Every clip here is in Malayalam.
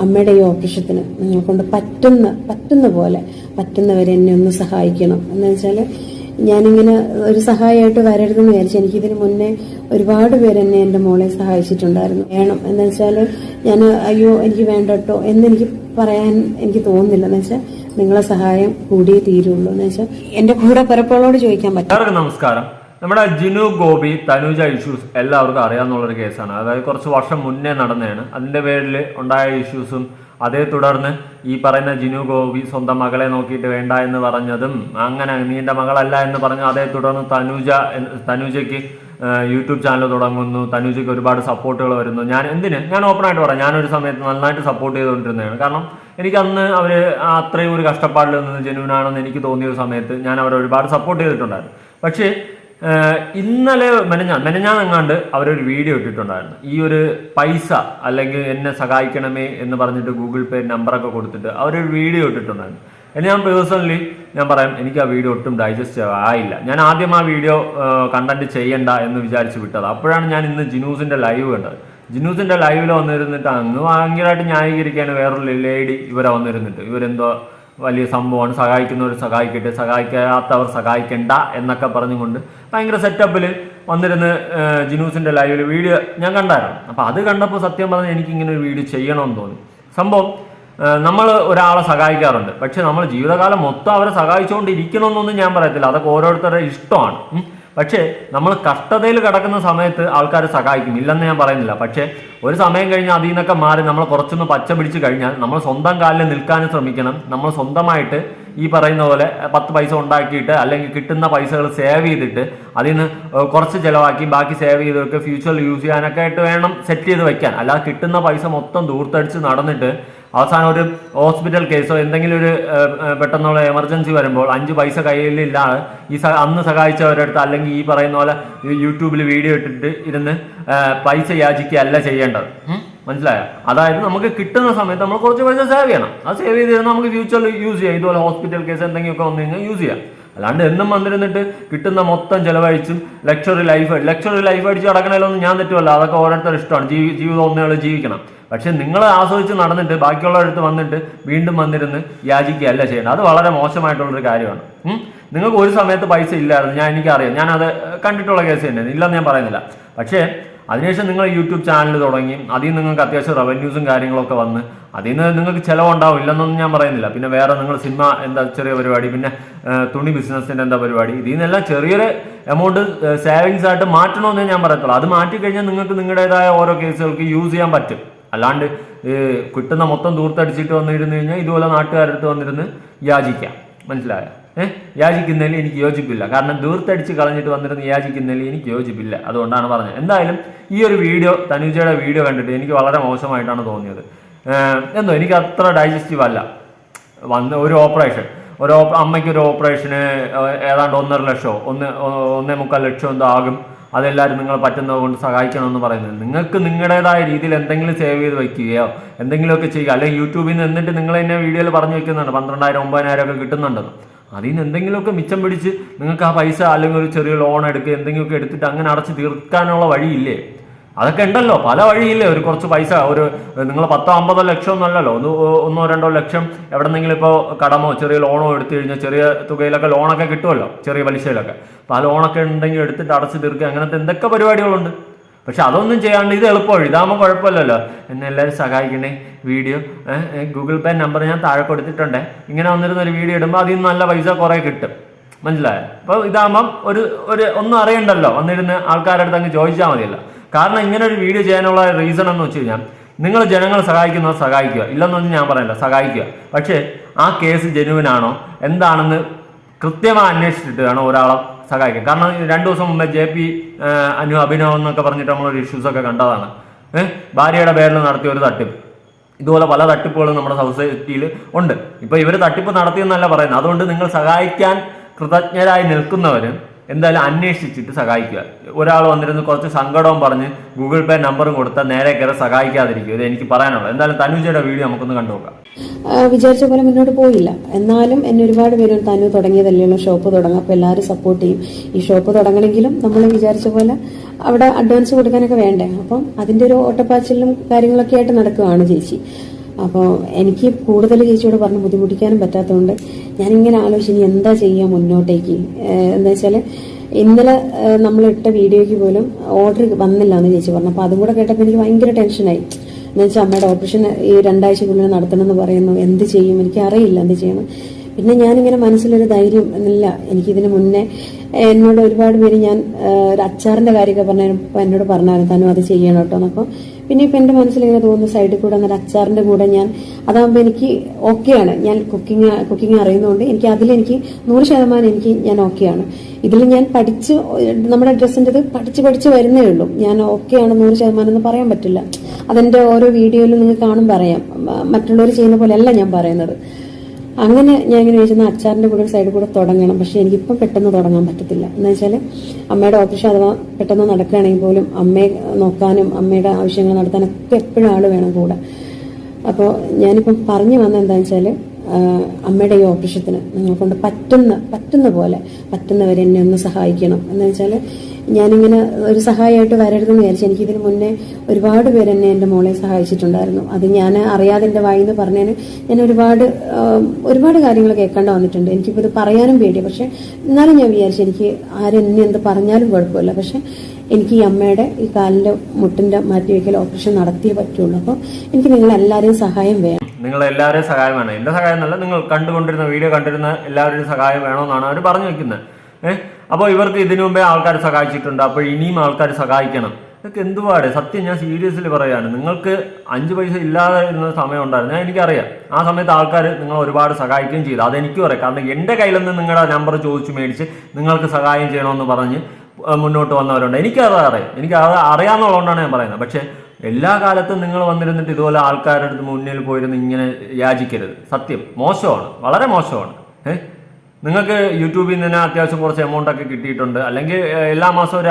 അമ്മയുടെ ഈ ഓപ്പറേഷത്തിന് നിങ്ങൾ കൊണ്ട് പറ്റുന്ന പറ്റുന്ന പോലെ പറ്റുന്നവരെ എന്നെ ഒന്ന് സഹായിക്കണം. എന്ന് വെച്ചാൽ ഞാനിങ്ങനെ ഒരു സഹായമായിട്ട് വരരുതെന്ന് വിചാരിച്ചു എനിക്കിതിന് മുന്നേ ഒരുപാട് പേര് എന്നെ എന്റെ മോളെ സഹായിച്ചിട്ടുണ്ടായിരുന്നു. വേണം. എന്ന് വെച്ചാൽ ഞാൻ അയ്യോ എനിക്ക് വേണ്ടട്ടോ എന്ന് എന്നെനിക്ക് പറയാൻ എനിക്ക് തോന്നുന്നില്ല. എന്ന് വെച്ചാൽ നിങ്ങളെ സഹായം കൂടിയേ തീരുള്ളൂ. എന്ന് വെച്ചാൽ എന്റെ കൂടെ പിറപ്പോളോട് ചോദിക്കാൻ പറ്റും നമസ്കാരം. നമ്മുടെ ജിനു ഗോപി തനുജ ഇഷ്യൂസ് എല്ലാവർക്കും അറിയാവുന്നുള്ളൊരു കേസാണ്. അതായത് കുറച്ച് വർഷം മുന്നേ നടന്നതാണ്. അതിന്റെ പേരിൽ ഉണ്ടായ ഇഷ്യൂസും അതേ തുടർന്ന് ഈ പറയുന്ന ജിനു ഗോപി സ്വന്തം മകളെ നോക്കിയിട്ട് വേണ്ട എന്ന് പറഞ്ഞതും അങ്ങനെ നീ എന്റെ മകളല്ല എന്ന് പറഞ്ഞു അതേ തുടർന്ന് തനുജ തനുജയ്ക്ക് യൂട്യൂബ് ചാനൽ തുടങ്ങുന്നു. തനുജയ്ക്ക് ഒരുപാട് സപ്പോർട്ടുകൾ വരുന്നു. ഞാൻ എന്തിന്? ഞാൻ ഓപ്പൺ ആയിട്ട് പറയാം. ഞാനൊരു സമയത്ത് നന്നായിട്ട് സപ്പോർട്ട് ചെയ്തുകൊണ്ടിരുന്നതാണ്. കാരണം എനിക്ക് അന്ന് അവർ അത്രയും ഒരു കഷ്ടപ്പാടിൽ നിന്ന് ജനുവിനാണെന്ന് എനിക്ക് തോന്നിയ ഒരു സമയത്ത് ഞാൻ അവരെ ഒരുപാട് സപ്പോർട്ട് ചെയ്തിട്ടുണ്ടായിരുന്നു. പക്ഷേ ഇന്നലെ മെനഞ്ഞാൻ എങ്ങാണ്ട് അവരൊരു വീഡിയോ ഇട്ടിട്ടുണ്ടായിരുന്നു. ഈ ഒരു പൈസ അല്ലെങ്കിൽ എന്നെ സഹായിക്കണമേ എന്ന് പറഞ്ഞിട്ട് ഗൂഗിൾ പേ നമ്പറൊക്കെ കൊടുത്തിട്ട് അവരൊരു വീഡിയോ ഇട്ടിട്ടുണ്ടായിരുന്നു. എന്നെ ഞാൻ പേഴ്സണലി ഞാൻ പറയാം എനിക്ക് ആ വീഡിയോ ഒട്ടും ഡൈജസ്റ്റ് ആയില്ല. ഞാൻ ആദ്യം ആ വീഡിയോ കണ്ടന്റ് ചെയ്യണ്ട എന്ന് വിചാരിച്ച് വിട്ടത്. അപ്പോഴാണ് ഞാൻ ഇന്ന് ജിനൂസിന്റെ ലൈവ് കണ്ടത്. ജിനൂസിന്റെ ലൈവിൽ വന്നിരുന്നിട്ട് അങ്ങ് ഭയങ്കരമായിട്ട് ന്യായീകരിക്കാൻ വേറൊരു ലേഡി ഇവരെ വന്നിരുന്നിട്ട്. ഇവരെന്തോ വലിയ സംഭവമാണ്. സഹായിക്കുന്നവർ സഹായിക്കട്ടെ സഹായിക്കാത്തവർ സഹായിക്കണ്ട എന്നൊക്കെ പറഞ്ഞുകൊണ്ട് ഭയങ്കര സെറ്റപ്പിൽ വന്നിരുന്ന് ജിനൂസിന്റെ ലൈവിൽ വീഡിയോ ഞാൻ കണ്ടായിരുന്നു. അപ്പോൾ അത് കണ്ടപ്പോൾ സത്യം പറഞ്ഞാൽ എനിക്കിങ്ങനെ ഒരു വീഡിയോ ചെയ്യണമെന്ന് തോന്നി. സംഭവം നമ്മൾ ഒരാളെ സഹായിക്കാറുണ്ട്. പക്ഷെ നമ്മൾ ജീവിതകാലം മൊത്തം അവരെ സഹായിച്ചുകൊണ്ടിരിക്കണമെന്നൊന്നും ഞാൻ പറയത്തില്ല. അതൊക്കെ ഓരോരുത്തരുടെ ഇഷ്ടമാണ്. പക്ഷേ നമ്മൾ കഷ്ടതയിൽ കിടക്കുന്ന സമയത്ത് ആൾക്കാരെ സഹായിക്കും. ഇല്ലെന്ന് ഞാൻ പറയുന്നില്ല. പക്ഷേ ഒരു സമയം കഴിഞ്ഞ് അതിൽ നിന്നൊക്കെ മാറി നമ്മൾ കുറച്ചൊന്ന് പച്ച പിടിച്ച് കഴിഞ്ഞാൽ നമ്മൾ സ്വന്തം കാലിൽ നിൽക്കാൻ ശ്രമിക്കണം. നമ്മൾ സ്വന്തമായിട്ട് ഈ പറയുന്ന പോലെ പത്ത് പൈസ ഉണ്ടാക്കിയിട്ട് അല്ലെങ്കിൽ കിട്ടുന്ന പൈസകൾ സേവ് ചെയ്തിട്ട് അതിൽ നിന്ന് കുറച്ച് ചിലവാക്കി ബാക്കി സേവ് ചെയ്തൊക്കെ ഫ്യൂച്ചറിൽ യൂസ് ചെയ്യാനൊക്കെ ആയിട്ട് വേണം സെറ്റ് ചെയ്ത് വെക്കാൻ. അല്ലാതെ കിട്ടുന്ന പൈസ മൊത്തം ദൂർത്തടിച്ച് നടന്നിട്ട് അവസാനം ഒരു ഹോസ്പിറ്റൽ കേസോ എന്തെങ്കിലും ഒരു പെട്ടെന്നുള്ള എമർജൻസി വരുമ്പോൾ അഞ്ച് പൈസ കയ്യിലില്ലാതെ ഈ അന്ന് സഹായിച്ചവരടുത്ത് അല്ലെങ്കിൽ ഈ പറയുന്ന പോലെ യൂട്യൂബിൽ വീഡിയോ ഇട്ടിട്ട് ഇരുന്ന് പൈസ യാചിക്കുകയല്ല ചെയ്യേണ്ടത്. മനസ്സിലായോ? അതായത് നമുക്ക് കിട്ടുന്ന സമയത്ത് നമ്മൾ കുറച്ച് പൈസ സേവ് ചെയ്യണം. അത് സേവ് ചെയ്ത് നമുക്ക് ഫ്യൂച്ചറിൽ യൂസ് ചെയ്യാം. ഇതുപോലെ ഹോസ്പിറ്റൽ കേസ് എന്തെങ്കിലുമൊക്കെ വന്നു കഴിഞ്ഞാൽ യൂസ് ചെയ്യാം. അല്ലാണ്ട് എന്നും വന്നിരുന്നിട്ട് കിട്ടുന്ന മൊത്തം ചെലവഴിച്ചും ലക്ഷറി ലൈഫ് ലക്ഷറി ലൈഫ് അടിച്ച് നടക്കണേലൊന്നും ഞാൻ തെറ്റുമല്ല അതൊക്കെ ഓരോരുത്തർ ഇഷ്ടമാണ്. ജീവി ജീവിതം ഒന്നുകൾ ജീവിക്കണം. പക്ഷെ നിങ്ങൾ ആസ്വദിച്ച് നടന്നിട്ട് ബാക്കിയുള്ളവരടുത്ത് വന്നിട്ട് വീണ്ടും വന്നിരുന്ന് യാചിക്കുകയല്ല ചെയ്യേണ്ടത്. അത് വളരെ മോശമായിട്ടുള്ളൊരു കാര്യമാണ്. നിങ്ങൾക്ക് ഒരു സമയത്ത് പൈസ ഇല്ലായിരുന്നു. ഞാൻ എനിക്കറിയാം. ഞാനത് കണ്ടിട്ടുള്ള കേസ് തന്നെ ഇല്ലെന്ന് ഞാൻ പറയുന്നില്ല. പക്ഷേ അതിനുശേഷം നിങ്ങൾ യൂട്യൂബ് ചാനൽ തുടങ്ങി അതിൽ നിന്ന് നിങ്ങൾക്ക് അത്യാവശ്യം റവന്യൂസും കാര്യങ്ങളൊക്കെ വന്ന് അതിൽ നിന്ന് നിങ്ങൾക്ക് ചിലവുണ്ടാവും ഇല്ലെന്നൊന്നും ഞാൻ പറയുന്നില്ല. പിന്നെ വേറെ നിങ്ങൾ സിനിമ എന്താ ചെറിയ പരിപാടി പിന്നെ തുണി ബിസിനസ്സിന്റെ എന്താ പരിപാടി ഇതിൽ നിന്നെല്ലാം ചെറിയൊരു എമൗണ്ട് സേവിങ്സ് ആയിട്ട് മാറ്റണമെന്നേ ഞാൻ പറയത്തുള്ളൂ. അത് മാറ്റി കഴിഞ്ഞാൽ നിങ്ങൾക്ക് നിങ്ങളുടേതായ ഓരോ കേസുകൾക്ക് യൂസ് ചെയ്യാൻ പറ്റും. അല്ലാണ്ട് കിട്ടുന്ന മൊത്തം ദൂർത്തടിച്ചിട്ട് വന്നിരുന്നു കഴിഞ്ഞാൽ ഇതുപോലെ നാട്ടുകാരടുത്ത് വന്നിരുന്ന് യാചിക്കാം. മനസ്സിലായോ? ഏഹ് യാചിക്കുന്നതിൽ എനിക്ക് യോജിപ്പില്ല. കാരണം ദൂർത്തടിച്ച് കളഞ്ഞിട്ട് വന്നിരുന്ന് യാചിക്കുന്നതിൽ എനിക്ക് യോജിപ്പില്ല. അതുകൊണ്ടാണ് പറഞ്ഞത്. എന്തായാലും ഈ ഒരു വീഡിയോ തനുജയുടെ വീഡിയോ കണ്ടിട്ട് എനിക്ക് വളരെ മോശമായിട്ടാണ് തോന്നിയത്. എന്തോ എനിക്ക് അത്ര ഡൈജസ്റ്റീവ് അല്ല. വന്ന് ഒരു ഓപ്പറേഷൻ. ഒരു അമ്മയ്ക്ക് ഒരു ഓപ്പറേഷന് ഏതാണ്ട് ഒന്നര ലക്ഷമോ ഒന്ന് ഒന്നേ മുക്കാൽ ലക്ഷം എന്തോ ആകും. അതെല്ലാവരും നിങ്ങൾ പറ്റുന്നത് കൊണ്ട് സഹായിക്കണമെന്ന് പറയുന്നത്. നിങ്ങൾക്ക് നിങ്ങളുടേതായ രീതിയിൽ എന്തെങ്കിലും സേവ് ചെയ്ത് വയ്ക്കുകയോ എന്തെങ്കിലുമൊക്കെ ചെയ്യുക. അല്ലെങ്കിൽ യൂട്യൂബിൽ നിന്ന് എന്നിട്ട് നിങ്ങൾ തന്നെ വീഡിയോയിൽ പറഞ്ഞു വെക്കുന്നുണ്ട് പന്ത്രണ്ടായിരം ഒമ്പതിനായിരം ഒക്കെ കിട്ടുന്നുണ്ടെന്ന്. അതിൽ നിന്ന് എന്തെങ്കിലുമൊക്കെ മിച്ചം പിടിച്ച് നിങ്ങൾക്ക് ആ പൈസ അല്ലെങ്കിൽ ഒരു ചെറിയ ലോൺ എടുക്കുക എന്തെങ്കിലുമൊക്കെ എടുത്തിട്ട് അങ്ങനെ അടച്ച് തീർക്കാനുള്ള വഴിയില്ലേ? അതൊക്കെ ഉണ്ടല്ലോ പല വഴിയില്ലേ? ഒരു കുറച്ച് പൈസ ഒരു നിങ്ങൾ പത്തോ അമ്പതോ ലക്ഷം ഒന്നല്ലല്ലോ ഒന്ന് ഒന്നോ രണ്ടോ ലക്ഷം എവിടെന്നെങ്കിലും ഇപ്പോൾ കടമോ ചെറിയ ലോണോ എടുത്തു കഴിഞ്ഞാൽ ചെറിയ തുകയിലൊക്കെ ലോണൊക്കെ കിട്ടുമല്ലോ ചെറിയ പലിശയിലൊക്കെ. അപ്പോൾ ആ ലോണൊക്കെ ഉണ്ടെങ്കിൽ എടുത്തിട്ട് അടച്ച് തീർക്കുക. അങ്ങനത്തെ എന്തൊക്കെ പരിപാടികളുണ്ട്? പക്ഷെ അതൊന്നും ചെയ്യാണ്ട് ഇത് എളുപ്പം ഇതാകുമ്പോൾ കുഴപ്പമില്ലല്ലോ. എന്നെ എല്ലാവരും സഹായിക്കണേ. വീഡിയോ ഗൂഗിൾ പേ നമ്പർ ഞാൻ താഴെ കൊടുത്തിട്ടുണ്ട്. ഇങ്ങനെ വന്നിരുന്ന ഒരു വീഡിയോ ഇടുമ്പോൾ അതിൽ നിന്ന് നല്ല പൈസ കുറേ കിട്ടും. മനസ്സിലായോ? അപ്പോൾ ഇതാകുമ്പം ഒരു ഒരു ഒന്നും അറിയണ്ടല്ലോ. വന്നിരുന്ന് ആൾക്കാരുടെ അടുത്ത് അങ്ങ് ചോദിച്ചാൽ മതിയല്ലോ. കാരണം ഇങ്ങനെ ഒരു വീഡിയോ ചെയ്യാനുള്ള റീസൺ എന്ന് വെച്ച് കഴിഞ്ഞാൽ നിങ്ങൾ ജനങ്ങളെ സഹായിക്കുന്നവർ സഹായിക്കുക. ഇല്ലെന്നൊന്നും ഞാൻ പറയില്ല സഹായിക്കുക. പക്ഷേ ആ കേസ് ജനുവിനാണോ എന്താണെന്ന് കൃത്യമായി അന്വേഷിച്ചിട്ട് വേണം ഒരാളെ സഹായിക്കാൻ കാരണം രണ്ട് ദിവസം മുമ്പേ ജെ പി അനു അഭിനവ് എന്നൊക്കെ പറഞ്ഞിട്ട് നമ്മളൊരു ഇഷ്യൂസ് ഒക്കെ കണ്ടതാണ്. ഭാര്യയുടെ പേരിൽ നടത്തിയ ഒരു തട്ടിപ്പ്. ഇതുപോലെ പല തട്ടിപ്പുകളും നമ്മുടെ സൊസൈറ്റിയിൽ ഉണ്ട്. ഇപ്പൊ ഇവർ തട്ടിപ്പ് നടത്തിയെന്നല്ല പറയുന്നത്. അതുകൊണ്ട് നിങ്ങൾ സഹായിക്കാൻ കൃതജ്ഞരായി നിൽക്കുന്നവർ എന്തായാലും അന്വേഷിച്ചിട്ട് സഹായിക്കുക. ഒരാൾ വന്നിരുന്ന് കുറച്ച് സങ്കടവും പറഞ്ഞ് ഗൂഗിൾ പേ നമ്പറും കൊടുത്താൽ നേരെ കയറി സഹായിക്കാതിരിക്കും. ഇത് എനിക്ക് പറയാനുള്ളത്. എന്തായാലും തനുജയുടെ വീഡിയോ നമുക്കൊന്ന് കണ്ടുനോക്കാം വിചാരിച്ച പോലെ മുന്നോട്ട് പോയില്ല. എന്നാലും എന്നെ ഒരുപാട് പേര് തനു തുടങ്ങിയതല്ലേ ഷോപ്പ് തുടങ്ങാം. അപ്പോൾ എല്ലാവരും സപ്പോർട്ട് ചെയ്യും. ഈ ഷോപ്പ് തുടങ്ങണമെങ്കിലും നമ്മൾ വിചാരിച്ച പോലെ അവിടെ അഡ്വാൻസ് കൊടുക്കാനൊക്കെ വേണ്ടേ? അപ്പം അതിന്റെ ഒരു ഓട്ടപ്പാച്ചിലും കാര്യങ്ങളൊക്കെ ആയിട്ട് നടക്കുകയാണ് ചേച്ചി. അപ്പോൾ എനിക്ക് കൂടുതൽ ചേച്ചിയോട് പറഞ്ഞ് ബുദ്ധിമുട്ടിക്കാനും പറ്റാത്തതുകൊണ്ട് ഞാനിങ്ങനെ ആലോചിച്ച് ഇനി എന്താ ചെയ്യുക മുന്നോട്ടേക്ക്. എന്താ വെച്ചാൽ ഇന്നലെ നമ്മൾ ഇട്ട വീഡിയോയ്ക്ക് പോലും ഓർഡർ വന്നില്ല എന്ന് ചേച്ചി പറഞ്ഞു. അപ്പോൾ അതും കൂടെ കേട്ടപ്പോൾ എനിക്ക് ഭയങ്കര ടെൻഷനായി എന്ന് വെച്ചാൽ അമ്മയുടെ ഓപ്പറേഷൻ ഈ രണ്ടാഴ്ചക്കുള്ളിൽ നടത്തണമെന്ന് പറയുന്നു. എന്ത് ചെയ്യും? എനിക്ക് അറിയില്ല എന്ത് ചെയ്യണം പിന്നെ ഞാനിങ്ങനെ മനസ്സിലൊരു ധൈര്യം എന്നില്ല. എനിക്കിതിന് മുന്നേ എന്നോട് ഒരുപാട് പേര് ഞാൻ ഒരു അച്ചാറിന്റെ കാര്യമൊക്കെ പറഞ്ഞപ്പോൾ എന്നോട് പറഞ്ഞായിരുന്നു. തന്നു അത് ചെയ്യണം കേട്ടോ എന്നപ്പോൾ പിന്നെ ഇപ്പം എന്റെ മനസ്സിലിങ്ങനെ തോന്നുന്നു സൈഡിൽ കൂടെ നല്ല അച്ചാറിന്റെ കൂടെ ഞാൻ അതാകുമ്പോൾ എനിക്ക് ഓക്കെയാണ് ഞാൻ കുക്കിംഗ് കുക്കിംഗ് അറിയുന്നതുകൊണ്ട് എനിക്ക് അതിലെനിക്ക് നൂറ് ശതമാനം എനിക്ക് ഞാൻ ഓക്കെയാണ് ഇതിൽ ഞാൻ പഠിച്ച് നമ്മുടെ ഡ്രസ്സിന്റെത് പഠിച്ച് പഠിച്ച് വരുന്നേ ഉള്ളൂ. ഞാൻ ഓക്കെയാണ് നൂറ് ശതമാനം എന്ന് പറയാൻ പറ്റില്ല. അതെന്റെ ഓരോ വീഡിയോയിലും നിങ്ങൾ കാണും പറയാം. മറ്റുള്ളവർ ചെയ്യുന്ന പോലെയല്ല ഞാൻ പറയുന്നത്. അങ്ങനെ ഞാൻ ഇങ്ങനെ ചോദിച്ചാൽ അച്ചാറിന്റെ കൂടെ ഒരു സൈഡിൽ കൂടെ തുടങ്ങണം. പക്ഷെ എനിക്കിപ്പം പെട്ടെന്ന് തുടങ്ങാൻ പറ്റത്തില്ല. എന്ന് വെച്ചാൽ അമ്മയുടെ ഓപ്പറേഷൻ അഥവാ പെട്ടെന്ന് നടക്കുകയാണെങ്കിൽ പോലും അമ്മയെ നോക്കാനും അമ്മയുടെ ആവശ്യങ്ങൾ നടത്താനൊക്കെ എപ്പോഴും ആൾ വേണം കൂടെ. അപ്പോൾ ഞാനിപ്പം പറഞ്ഞു വന്ന എന്താണെന്ന് വെച്ചാൽ അമ്മയുടെ ഈ ഓപ്പറേഷത്തിന് നിങ്ങളെ കൊണ്ട് പറ്റുന്ന പറ്റുന്ന പോലെ പറ്റുന്നവരെ എന്നെ ഒന്ന് സഹായിക്കണം. എന്ന് വെച്ചാൽ ഞാനിങ്ങനെ ഒരു സഹായമായിട്ട് വരരുതെന്ന് വിചാരിച്ചു എനിക്കിതിന് മുന്നേ ഒരുപാട് പേര് എന്നെ എന്റെ മോളെ സഹായിച്ചിട്ടുണ്ടായിരുന്നു. അത് ഞാൻ അറിയാതെ എന്റെ വായിന്ന് പറഞ്ഞതിന് ഞാൻ ഒരുപാട് ഒരുപാട് കാര്യങ്ങൾ കേൾക്കേണ്ട വന്നിട്ടുണ്ട്. എനിക്കിപ്പോൾ ഇത് പറയാനും പേടിയാണ് പക്ഷെ എന്നാലും ഞാൻ വിചാരിച്ചു എനിക്ക് ആരെന്നെ എന്ത് പറഞ്ഞാലും കുഴപ്പമില്ല. പക്ഷെ എനിക്ക് ഈ അമ്മയുടെ ഈ കാലിന്റെ മുട്ടിന്റെ മാറ്റിവെക്കൽ ഓപ്പറേഷൻ നടത്തിയേ പറ്റുള്ളൂ. അപ്പോൾ എനിക്ക് നിങ്ങളെല്ലാവരെയും സഹായം വേണം. നിങ്ങൾ എല്ലാവരെയും സഹായം വേണം. എന്റെ സഹായം എന്നല്ല നിങ്ങൾ കണ്ടുകൊണ്ടിരുന്ന വീഡിയോ കണ്ടിരുന്ന എല്ലാവരുടെയും സഹായം വേണമെന്നാണ് അവർ പറഞ്ഞു വെക്കുന്നത്. ഏഹ് അപ്പോൾ ഇവർക്ക് ഇതിനു മുമ്പേ ആൾക്കാർ സഹായിച്ചിട്ടുണ്ട്. അപ്പോൾ ഇനിയും ആൾക്കാർ സഹായിക്കണം. ഇതൊക്കെ എന്തുപാട് സത്യം ഞാൻ സീരിയസ്ലി പറയാണ് നിങ്ങൾക്ക് അഞ്ച് പൈസ ഇല്ലാതെ ഇരുന്ന സമയം ഉണ്ടായിരുന്നു. ഞാൻ എനിക്കറിയാം. ആ സമയത്ത് ആൾക്കാർ നിങ്ങൾ ഒരുപാട് സഹായിക്കുകയും ചെയ്തു. അതെനിക്കും അറിയാം. കാരണം എന്റെ കയ്യിൽ നിന്ന് നിങ്ങളുടെ നമ്പർ ചോദിച്ചു മേടിച്ച് നിങ്ങൾക്ക് സഹായം ചെയ്യണമെന്ന് പറഞ്ഞ് മുന്നോട്ട് വന്നവരുണ്ട്. എനിക്കത് അറിയാം. എനിക്ക് അത് അറിയാമെന്നുള്ളതുകൊണ്ടാണ് ഞാൻ പറയുന്നത്. പക്ഷേ എല്ലാ കാലത്തും നിങ്ങൾ വന്നിരുന്നിട്ട് ഇതുപോലെ ആൾക്കാരുടെ അടുത്ത് മുന്നിൽ പോയിരുന്ന് ഇങ്ങനെ യാചിക്കരുത്. സത്യം. മോശമാണ്. വളരെ മോശമാണ്. നിങ്ങൾക്ക് യൂട്യൂബിൽ നിന്ന് തന്നെ അത്യാവശ്യം കുറച്ച് എമൗണ്ട് ഒക്കെ കിട്ടിയിട്ടുണ്ട്. അല്ലെങ്കിൽ എല്ലാ മാസവും ഒരു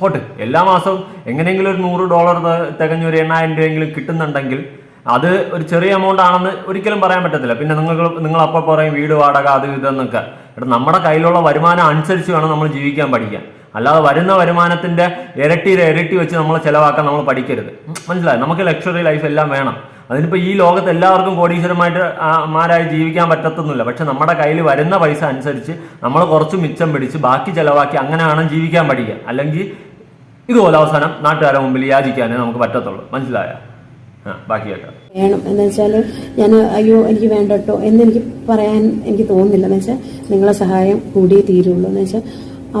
പോട്ട്. എല്ലാ മാസവും എങ്ങനെയെങ്കിലും ഒരു നൂറ് ഡോളർ തികഞ്ഞ ഒരു എണ്ണായിരം രൂപയെങ്കിലും കിട്ടുന്നുണ്ടെങ്കിൽ അത് ഒരു ചെറിയ എമൗണ്ട് ആണെന്ന് ഒരിക്കലും പറയാൻ പറ്റത്തില്ല. പിന്നെ നിങ്ങൾ നിങ്ങൾ അപ്പോൾ പറയും വീട് വാടക അത് ഇതെന്നൊക്കെ നമ്മുടെ കയ്യിലുള്ള വരുമാനം അനുസരിച്ച് വേണം നമ്മൾ ജീവിക്കാൻ പഠിക്കാൻ. അല്ലാതെ വരുന്ന വരുമാനത്തിന്റെ ഇരട്ടിയുടെ ഇരട്ടി വെച്ച് നമ്മൾ ചിലവാക്കാൻ നമ്മൾ പഠിക്കരുത്. മനസ്സിലായി? നമുക്ക് ലക്ഷറി ലൈഫ് എല്ലാം വേണം. അതിനിപ്പോൾ ഈ ലോകത്ത് എല്ലാവർക്കും കോടീശ്വരമായിട്ട് മാരായി ജീവിക്കാൻ പറ്റത്തൊന്നുമില്ല. പക്ഷെ നമ്മുടെ കയ്യിൽ വരുന്ന പൈസ അനുസരിച്ച് നമ്മൾ കുറച്ച് മിച്ചം പിടിച്ച് ബാക്കി ചിലവാക്കി അങ്ങനെ വേണം ജീവിക്കാൻ പഠിക്കുക അല്ലെങ്കിൽ ഇതുപോലെ അവസാനം നാട്ടുകാരുടെ മുമ്പിൽ യാചിക്കാനേ നമുക്ക് പറ്റത്തുള്ളൂ. മനസ്സിലായ? ബാക്കി വേണം. എന്ന് വെച്ചാൽ ഞാൻ അയ്യോ എനിക്ക് വേണ്ട കേട്ടോ എന്ന് എനിക്ക് പറയാൻ എനിക്ക് തോന്നുന്നില്ല. എന്ന് വെച്ചാൽ നിങ്ങളെ സഹായം കൂടിയേ തീരുള്ളൂ. എന്ന് വെച്ചാൽ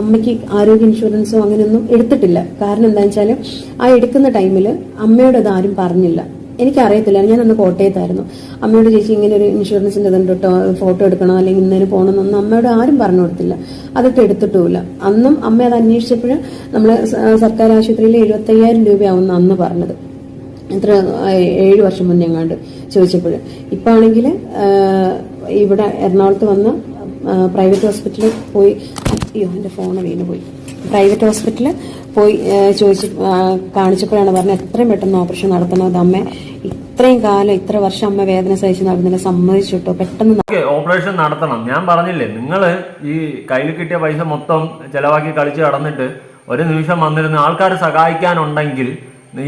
അമ്മയ്ക്ക് ആരോഗ്യ ഇൻഷുറൻസോ അങ്ങനെയൊന്നും എടുത്തിട്ടില്ല. കാരണം എന്താ വെച്ചാൽ ആ എടുക്കുന്ന ടൈമിൽ അമ്മയോട് അത് ആരും പറഞ്ഞില്ല. എനിക്കറിയത്തില്ല. ഞാൻ അന്ന് കോട്ടയത്തായിരുന്നു. അമ്മയോട് ചേച്ചി ഇങ്ങനെ ഒരു ഇൻഷുറൻസിന്റെ ഇതുണ്ട് കേട്ടോ ഫോട്ടോ എടുക്കണം? അല്ലെങ്കിൽ ഇന്നേന് പോകണമെന്നൊന്നും അമ്മയോട് ആരും പറഞ്ഞു കൊടുത്തില്ല. അതൊക്കെ എടുത്തിട്ടുമില്ല. അന്നും അമ്മ അത് അന്വേഷിച്ചപ്പോൾ നമ്മൾ സർക്കാർ ആശുപത്രിയിൽ എഴുപത്തയ്യായിരം രൂപയാവുന്ന അന്ന് പറഞ്ഞത്. എത്ര ഏഴ് വർഷം മുന്നേ എങ്ങാണ്ട് ചോദിച്ചപ്പോൾ. ഇപ്പം ആണെങ്കിൽ ഇവിടെ എറണാകുളത്ത് വന്ന പ്രൈവറ്റ് ഹോസ്പിറ്റലിൽ പോയി അയ്യോ എന്റെ ഫോണ് വീണ് പോയി പ്രൈവറ്റ് ഹോസ്പിറ്റലിൽ പോയി ചോദിച്ച് കാണിച്ചപ്പോഴാണ് പറഞ്ഞത് എത്രയും പെട്ടെന്ന് ഓപ്പറേഷൻ നടത്തണത് അമ്മ ഇത്രയും കാലം ഇത്ര വർഷം അമ്മ വേദന സഹിച്ച് നടന്നില്ല. സമ്മതിച്ചിട്ടോ? പെട്ടെന്ന് ഓപ്പറേഷൻ നടത്തണം. ഞാൻ പറഞ്ഞില്ലേ നിങ്ങൾ ഈ കയ്യിൽ കിട്ടിയ പൈസ മൊത്തം ചെലവാക്കി കളിച്ച് കടന്നിട്ട് ഒരു നിമിഷം വന്നിരുന്ന ആൾക്കാർ സഹായിക്കാനുണ്ടെങ്കിൽ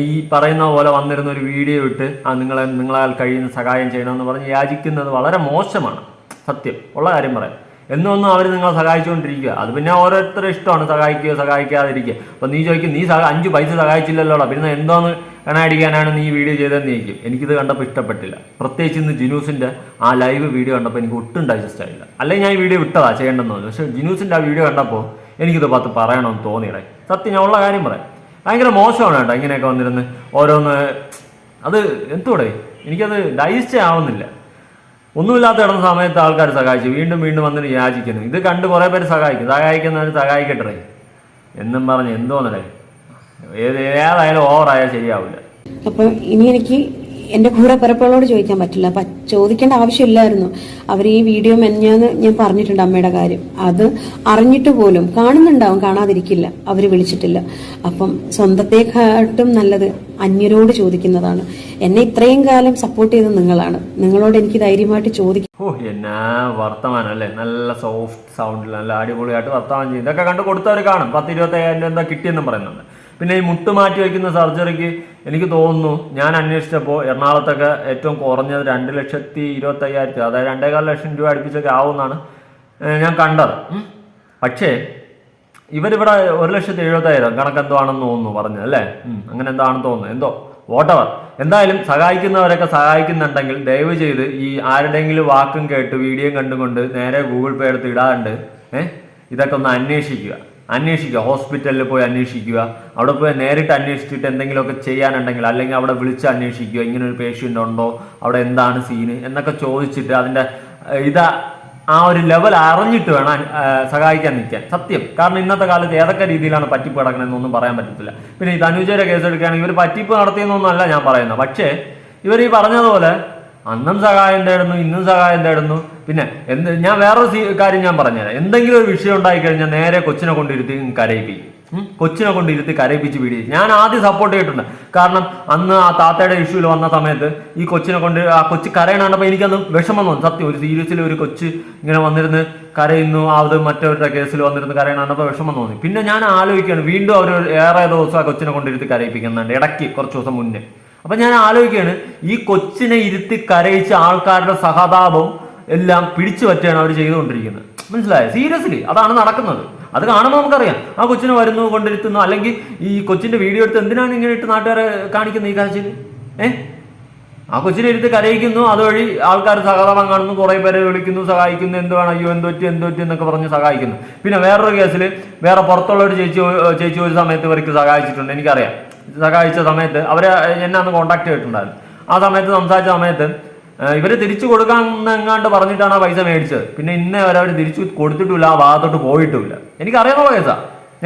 ഈ പറയുന്ന പോലെ വന്നിരുന്ന ഒരു വീഡിയോ ഇട്ട് ആ നിങ്ങളെ നിങ്ങളാൽ കഴിയുന്ന സഹായം ചെയ്യണമെന്ന് പറഞ്ഞ് യാചിക്കുന്നത് വളരെ മോശമാണ്. സത്യം. ഉള്ള കാര്യം പറയാം. എന്നൊന്നും അവർ നിങ്ങളെ സഹായിച്ചുകൊണ്ടിരിക്കുക. അത് പിന്നെ ഓരോരുത്തരുടെ ഇഷ്ടമാണ് സഹായിക്കുക സഹായിക്കാതിരിക്കുക. അപ്പം നീ ചോദിക്കും നീ അഞ്ച് പൈസ സഹായിച്ചില്ലല്ലോടാ? പിന്നെ എന്തോന്ന് കണയടിക്കാനാണ് നീ വീഡിയോ ചെയ്തതെന്ന് ചോദിക്കും. എനിക്കിത് കണ്ടപ്പോൾ ഇഷ്ടപ്പെട്ടില്ല. പ്രത്യേകിച്ച് ഇന്ന് ജിനൂസിന്റെ ആ ലൈവ് വീഡിയോ കണ്ടപ്പോൾ എനിക്ക് ഒട്ടും ഡൈജസ്റ്റ് ആയില്ല. അല്ലെങ്കിൽ ഞാൻ ഈ വീഡിയോ വിട്ടതാ ചെയ്യേണ്ടെന്ന് തോന്നി പക്ഷേ ജിനൂസിന്റെ ആ വീഡിയോ കണ്ടപ്പോൾ എനിക്കിത് പത്ത് പറയണമെന്ന് തോന്നിയിടേ. സത്യം ഞാൻ ഉള്ള കാര്യം പറയാം. ഭയങ്കര മോശമാണ് കേട്ടോ ഇങ്ങനെയൊക്കെ വന്നിരുന്ന് ഓരോന്ന്. അത് എന്തോടെ എനിക്കത് ഡൈജസ്റ്റ് ആവുന്നില്ല. ഒന്നുമില്ലാത്ത കിടന്ന സമയത്ത് ആൾക്കാർ സഹായിച്ചു. വീണ്ടും വീണ്ടും വന്നിട്ട് യാചിക്കുന്നു. ഇത് കണ്ട് കുറേ പേര് സഹായിക്കും. സഹായിക്കുന്നവർ സഹായിക്കട്ടെ. എന്നും പറഞ്ഞ് എന്തോന്നടേ ഏത് ഏതായാലും ഓവറായാൽ ശരിയാവില്ല. അപ്പൊ ഇനി എനിക്ക് എന്റെ കൂടെ പിറപ്പുകളോട് ചോദിക്കാൻ പറ്റില്ല. ചോദിക്കേണ്ട ആവശ്യമില്ലായിരുന്നു. അവർ ഈ വീഡിയോ മെഞ്ഞാന്ന് ഞാൻ പറഞ്ഞിട്ടുണ്ട് അമ്മയുടെ കാര്യം. അത് അറിഞ്ഞിട്ട് പോലും കാണുന്നുണ്ടാവും കാണാതിരിക്കില്ല. അവർ വിളിച്ചിട്ടില്ല. അപ്പം സ്വന്തത്തെക്കാട്ടും നല്ലത് അന്യരോട് ചോദിക്കുന്നതാണ്. എന്നെ ഇത്രയും കാലം സപ്പോർട്ട് ചെയ്തത് നിങ്ങളാണ്. നിങ്ങളോട് എനിക്ക് ധൈര്യമായിട്ട് ചോദിക്കും ഓ എന്നാ വർത്തമാനം അല്ലേ? നല്ല സോഫ്റ്റ് സൗണ്ടിൽ നല്ല അടിപൊളിയായിട്ട് വർത്തമാനം ചെയ്യും ഇതൊക്കെ കണ്ട് കൊടുത്തവർ കാണും. പത്ത് ഇരുപത്തയ്യായിരം രൂപ എന്താ കിട്ടിയെന്നും പറയുന്നുണ്ട്. പിന്നെ ഈ മുട്ട് മാറ്റി വയ്ക്കുന്ന സർജറിക്ക് എനിക്ക് തോന്നുന്നു ഞാൻ അന്വേഷിച്ചപ്പോൾ എറണാകുളത്തൊക്കെ ഏറ്റവും കുറഞ്ഞത് രണ്ട് ലക്ഷത്തി ഇരുപത്തയ്യായിരത്തി അതായത് രണ്ടേകാൽ ലക്ഷം രൂപ അടുപ്പിച്ചൊക്കെ ആവുമെന്നാണ് ഞാൻ കണ്ടത്. പക്ഷേ ഇവരിവിടെ ഒരു ലക്ഷത്തി എഴുപത്തായിരം കണക്ക് എന്തോ ആണെന്ന് തോന്നുന്നു പറഞ്ഞത് അല്ലേ? അങ്ങനെ എന്താണെന്ന് തോന്നുന്നു. എന്തോ വോട്ടവർ എന്തായാലും സഹായിക്കുന്നവരൊക്കെ സഹായിക്കുന്നുണ്ടെങ്കിൽ ദയവ് ചെയ്ത് ഈ ആരുടെയെങ്കിലും വാക്കും കേട്ട് വീഡിയോയും കണ്ടുകൊണ്ട് നേരെ ഗൂഗിൾ പേ എടുത്ത് ഇടാണ്ട് ഏഹ് ഇതൊക്കെ ഒന്ന് അന്വേഷിക്കുക. അന്വേഷിക്കുക ഹോസ്പിറ്റലിൽ പോയി അന്വേഷിക്കുക അവിടെ പോയി നേരിട്ട് അന്വേഷിച്ചിട്ട് എന്തെങ്കിലുമൊക്കെ ചെയ്യാനുണ്ടെങ്കിൽ അല്ലെങ്കിൽ അവിടെ വിളിച്ച് അന്വേഷിക്കുക ഇങ്ങനെ ഒരു പേഷ്യന്റ് ഉണ്ടോ അവിടെ എന്താണ് സീന് എന്നൊക്കെ ചോദിച്ചിട്ട് അതിന്റെ ഇതാ ആ ഒരു ലെവൽ അറിഞ്ഞിട്ട് വേണം സഹായിക്കാൻ നിൽക്കാൻ. സത്യം. കാരണം ഇന്നത്തെ കാലത്ത് ഏതൊക്കെ രീതിയിലാണ് പറ്റിപ്പ് കിടക്കണമെന്നൊന്നും പറയാൻ പറ്റത്തില്ല. പിന്നെ ഈ തനുജയുടെ കേസ് എടുക്കുകയാണെങ്കിൽ ഇവർ പറ്റിപ്പ് നടത്തിയെന്നൊന്നല്ല ഞാൻ പറയുന്നത്. പക്ഷേ ഇവർ ഈ പറഞ്ഞതുപോലെ അന്നും സഹായം തേടുന്നു ഇന്നും സഹായം തേടുന്നു. പിന്നെ എന്ത് ഞാൻ വേറൊരു കാര്യം ഞാൻ പറഞ്ഞുതരാം. എന്തെങ്കിലും ഒരു വിഷയം ഉണ്ടായി കഴിഞ്ഞാൽ നേരെ കൊച്ചിനെ കൊണ്ടിരുത്തി കരയിപ്പിക്കും. കൊച്ചിനെ കൊണ്ടിരുത്തി കരയിപ്പിച്ച് വീഡിയോ ഞാൻ ആദ്യം സപ്പോർട്ട് ചെയ്തിട്ടുണ്ട്. കാരണം അന്ന് ആ താത്തയുടെ ഇഷ്യൂവിൽ വന്ന സമയത്ത് ഈ കൊച്ചിനെ കൊണ്ട് ആ കൊച്ചു കരയണ കണ്ടപ്പോൾ എനിക്കന്ന് വിഷമം തോന്നും. സത്യം ഒരു സീരിയസിൽ ഒരു കൊച്ച് ഇങ്ങനെ വന്നിരുന്ന് കരയുന്നു അത് മറ്റവരുടെ കേസിൽ വന്നിരുന്ന് കരയണ കണ്ടപ്പോൾ വിഷമം തോന്നി. പിന്നെ ഞാൻ ആലോചിക്കുകയാണ് വീണ്ടും അവർ ഏറെ ദിവസം ആ കൊച്ചിനെ കൊണ്ടിരുത്തി കരയിപ്പിക്കുന്നുണ്ട്. ഇടയ്ക്ക് കുറച്ച് ദിവസം മുന്നേ. അപ്പൊ ഞാൻ ആലോചിക്കുകയാണ് ഈ കൊച്ചിനെ ഇരുത്തി കരയിച്ച ആൾക്കാരുടെ സഹതാപം എല്ലാം പിടിച്ചു പറ്റുകയാണ് അവർ ചെയ്തുകൊണ്ടിരിക്കുന്നത്. മനസ്സിലായോ? സീരിയസ്ലി അതാണ് നടക്കുന്നത്. അത് കാണുമ്പോൾ നമുക്കറിയാം. ആ കൊച്ചിനെ വരുന്നു കൊണ്ടിരുത്തുന്നു അല്ലെങ്കിൽ ഈ കൊച്ചിന്റെ വീഡിയോ എടുത്ത് എന്തിനാണ് ഇങ്ങനെ ഇട്ട് നാട്ടുകാരെ കാണിക്കുന്നത് ഈ കാഴ്ചയിൽ? ഏഹ് ആ കൊച്ചിനെ ഇരുത്തി കരയിക്കുന്നു അതുവഴി ആൾക്കാർ സഹതാപം കാണുന്നു കുറെ പേരെ വിളിക്കുന്നു സഹായിക്കുന്നു എന്ത് വേണം അയ്യോ എന്തൊറ്റി എന്തൊറ്റി എന്നൊക്കെ പറഞ്ഞ് സഹായിക്കുന്നു. പിന്നെ വേറൊരു കേസിൽ വേറെ പുറത്തുള്ള ഒരു ചേച്ചി ചേച്ചി ഒരു സമയത്ത് ഇവർക്ക് സഹായിച്ചിട്ടുണ്ട് എനിക്കറിയാം. സഹായിച്ച സമയത്ത് അവരെ എന്നെ അന്ന് കോണ്ടാക്ട് ചെയ്തിട്ടുണ്ടായിരുന്നു. ആ സമയത്ത് സംസാരിച്ച സമയത്ത് ഇവർ തിരിച്ചു കൊടുക്കാൻ എങ്ങാണ്ട് പറഞ്ഞിട്ടാണ് ആ പൈസ മേടിച്ചത്. പിന്നെ ഇന്നേ വരെ അവർ തിരിച്ചു കൊടുത്തിട്ടില്ല ആ ഭാഗത്തോട്ട് പോയിട്ടുമില്ല എനിക്കറിയാവുന്ന കേസാ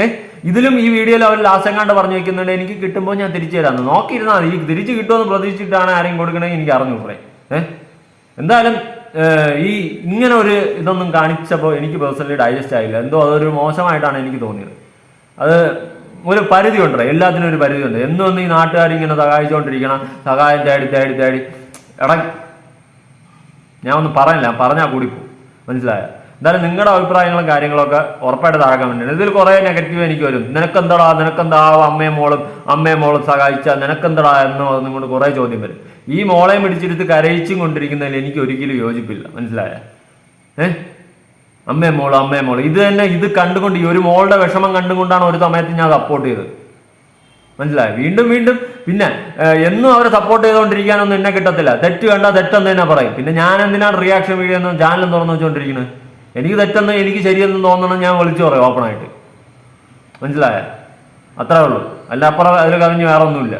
ഏ ഇതിലും ഈ വീഡിയോയിൽ അവർ ലാസ്റ്റ് എങ്ങാണ്ട് പറഞ്ഞു വെക്കുന്നുണ്ട് എനിക്ക് കിട്ടുമ്പോൾ ഞാൻ തിരിച്ചു തരാമെന്ന് നോക്കിയിരുന്നാൽ മതി. ഈ തിരിച്ചു കിട്ടുമെന്ന് പ്രതീക്ഷിച്ചിട്ടാണ് ആരെയും കൊടുക്കണമെങ്കിൽ എനിക്ക് അറിഞ്ഞു കൂടെ. ഏഹ് എന്തായാലും ഈ ഇങ്ങനെ ഒരു ഇതൊന്നും കാണിച്ചപ്പോൾ എനിക്ക് പേഴ്സണലി ഡൈജസ്റ്റ് ആയില്ല. എന്തോ അതൊരു മോശമായിട്ടാണ് എനിക്ക് തോന്നിയത്. അത് ഒരു പരിധി ഉണ്ടല്ലോ എല്ലാത്തിനും ഒരു പരിധി ഉണ്ട് എന്നും ഈ നാട്ടുകാർ ഇങ്ങനെ സഹായിച്ചുകൊണ്ടിരിക്കണം സഹായം തേടി തേടി തേടി. എടാ ഞാൻ ഒന്നും പറയില്ല പറഞ്ഞാൽ കൂടി പോകും മനസ്സിലായോ? എന്തായാലും നിങ്ങളുടെ അഭിപ്രായങ്ങളും കാര്യങ്ങളൊക്കെ ഉറപ്പായിട്ട് താഴെ കമന്റ് ഇതിൽ കുറേ നെഗറ്റീവ് എനിക്ക് വരും. നിനക്കെന്തടാ നിനക്കെന്താ അമ്മയും മോളും അമ്മയും മോളും സഹായിച്ച നിനക്കെന്തടാ എന്നോ നിങ്ങളോട് കുറേ ചോദ്യം വരും. ഈ മോളെ പിടിച്ചെടുത്ത് കരയിച്ചും കൊണ്ടിരിക്കുന്നതിൽ എനിക്ക് ഒരിക്കലും യോജിപ്പില്ല. മനസ്സിലായ? ഏഹ് അമ്മയും മോൾ അമ്മേ മോൾ. ഇത് തന്നെ ഇത് കണ്ടുകൊണ്ട് ഈ ഒരു മോളുടെ വിഷമം കണ്ടുകൊണ്ടാണ് ഒരു സമയത്ത് ഞാൻ സപ്പോർട്ട് ചെയ്തത്. മനസ്സിലായി? വീണ്ടും വീണ്ടും പിന്നെ എന്നും അവരെ സപ്പോർട്ട് ചെയ്തുകൊണ്ടിരിക്കാനൊന്നും എന്നെ കിട്ടത്തില്ല. തെറ്റ് വേണ്ട തെറ്റെന്ന് തന്നെ പറയും. പിന്നെ ഞാൻ എന്തിനാണ് റിയാക്ഷൻ വീഡിയോ ഒന്നും ചാനലും തുറന്നു വെച്ചുകൊണ്ടിരിക്കുന്നത് എനിക്ക് തെറ്റെന്ന് എനിക്ക് ശരിയെന്ന് തോന്നണം ഞാൻ വിളിച്ചു പറയും ഓപ്പണായിട്ട് മനസ്സിലായ? അത്രേ ഉള്ളൂ. അല്ല അപ്പുറം അതിൽ കവിഞ്ഞ് വേറെ ഒന്നുമില്ല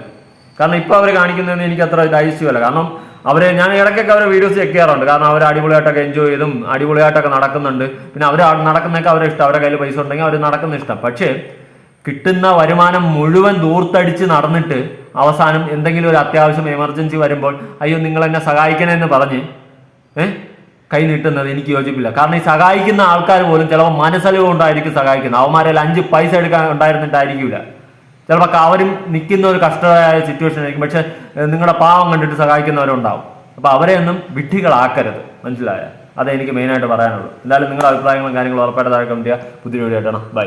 കാരണം ഇപ്പോൾ അവർ കാണിക്കുന്നതെന്ന് എനിക്ക് അത്ര ഐശ്യമല്ല കാരണം അവരെ ഞാൻ ഇടയ്ക്കൊക്കെ അവരെ വീഡിയോസ് ചെക്ക് ചെയ്യാറുണ്ട് കാരണം അവർ അടിപൊളിയായിട്ടൊക്കെ എൻജോയ് ചെയ്തും അടിപൊളിയായിട്ടൊക്കെ നടക്കുന്നുണ്ട്. പിന്നെ അവർ നടക്കുന്നതൊക്കെ അവരെ ഇഷ്ടം. അവരുടെ കയ്യിൽ പൈസ ഉണ്ടെങ്കിൽ അവർ നടക്കുന്ന ഇഷ്ടം. പക്ഷേ കിട്ടുന്ന വരുമാനം മുഴുവൻ ദൂർത്തടിച്ച് നടന്നിട്ട് അവസാനം എന്തെങ്കിലും ഒരു അത്യാവശ്യം എമർജൻസി വരുമ്പോൾ അയ്യോ നിങ്ങൾ എന്നെ സഹായിക്കണമെന്ന് പറഞ്ഞ് ഏഹ് കൈ നീട്ടുന്നത് എനിക്ക് യോജിപ്പില്ല. കാരണം ഈ സഹായിക്കുന്ന ആൾക്കാർ പോലും ചിലപ്പോൾ മനസ്സലിവ് കൊണ്ടായിരിക്കും സഹായിക്കുന്നത്. അവന്മാരെല്ലാം അഞ്ച് പൈസ എടുക്കാൻ ഉണ്ടായിരുന്നിട്ടായിരിക്കില്ല ചിലപ്പോൾ അവരും നിൽക്കുന്ന ഒരു കഷ്ടമായ സിറ്റുവേഷൻ ആയിരിക്കും. പക്ഷെ നിങ്ങളുടെ പാവം കണ്ടിട്ട് സഹായിക്കുന്നവരുണ്ടാവും. അപ്പോൾ അവരെ ഒന്നും വിഡ്ഢികളാക്കരുത്. മനസ്സിലായ? അതെനിക്ക് മെയിനായിട്ട് പറയാനുള്ളൂ എന്തായാലും നിങ്ങളുടെ അഭിപ്രായങ്ങളും കാര്യങ്ങളും ഉറപ്പായിട്ട് താഴെ ചെയ്യുക പുതിയ വീഡിയോ ആയിട്ടാണ് ബൈ